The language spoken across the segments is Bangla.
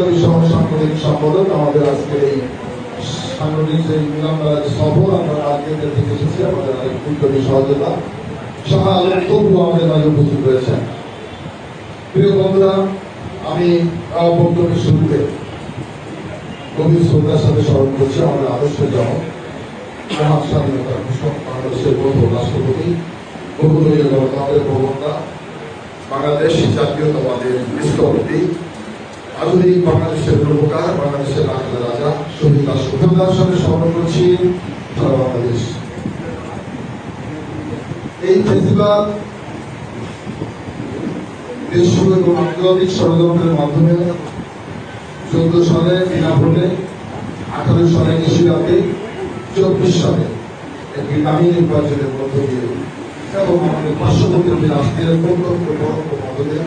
সাংগঠনিক সম্পাদক আমাদের আজকের এই সাংগঠনিক যে সফর আমরা আজকে থেকে এসেছি, আমাদের অনেক বিপ্লবী সহযোগিতা শাহ আমাদের মাঝে উপস্থিত রয়েছেন। প্রিয় বন্ধুরা, আমি বক্তব্যের শুরুতে গভীর শ্রদ্ধার সাথে স্মরণ করছি, আমাদের আদর্শ জনক, মহান স্বাধীনতা বাংলাদেশের প্রথম রাষ্ট্রপতি গণতন্ত্রের প্রবক্তা, বাংলাদেশ জাতীয়তাবাদের স্থপতি আধুনিক বাংলাদেশের রূপকার বাংলাদেশের রাজা রাজা শহীদ রাষ্ট্রপতির সাথে স্মরণ করছি। বাংলাদেশ। এই ফেস্টিভাল দেশীয় এবং আন্তর্জাতিক ষড়যন্ত্রের মাধ্যমে চোদ্দ সালে বিনা ভোটে আঠারো সালে নিশিরাতে, চব্বিশ সালে একটি দামি নির্বাচনের মধ্য দিয়ে এবং আমাদের পার্শ্ববর্তী রাষ্ট্রের পরোক্ষ মদতে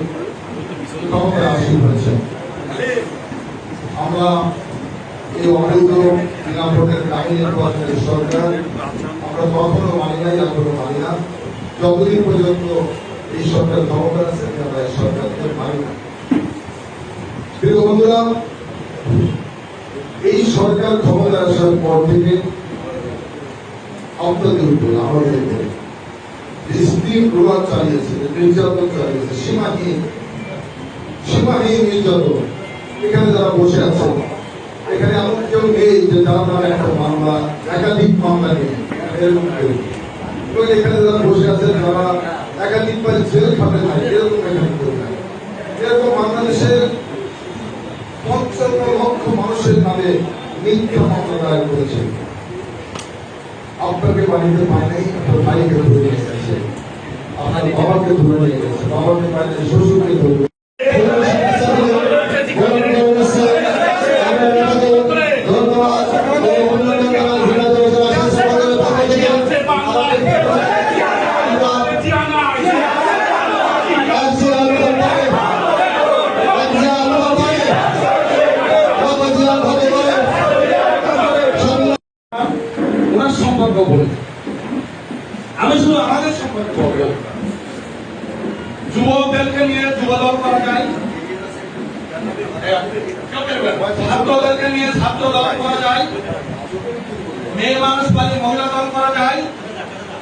ক্ষমতায় আসীন হয়েছে। আমরা এই অবৈধ বিনা সরকার, আমরা কখনো মানি নাই এখনও মানি না। যতদিন পর্যন্ত এই সরকার ক্ষমতা আছে, আমরা এই সরকারকে মানি না। বন্ধুরা, এই সরকার ক্ষমতা আসার পর থেকে নির্যাতন চালিয়েছে সীমাহীন সীমাহীন নির্যাতন। এখানে যারা বসে আছে, এখানে এমন কেউ নেই যে যার নামে একটা মামলা, একাধিক মামলা নেই, এরকম কেউ এখানে যারা বসে আছে যারা একাধিকবার জেল খাটে নাই, এরকম এখানে এরকম বাংলাদেশের পঞ্চান্ন লক্ষ মানুষের নামে মিথ্যা মামলা দায়ের করেছে। আপনাকে বাড়িতে পায় নাই, আপনার ভাইকে ধরে নিয়ে গেছে। আপনার বাবাকে ধরে নিয়ে গেছে, বাবাকে পায় নাই, শ্বশুরকে ধরে ওনার সম্পর্ক বলে আমি শুধু আমাদের সম্পর্ক বলব যুবকদেরকে নিয়ে যুবদল করা যায় ছাত্রদেরকে নিয়ে ছাত্র দল করা যায়, মেয়ে মানুষ পালি মহিলা দল করা যায়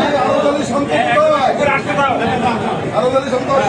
এই আরও যদি সন্তোষ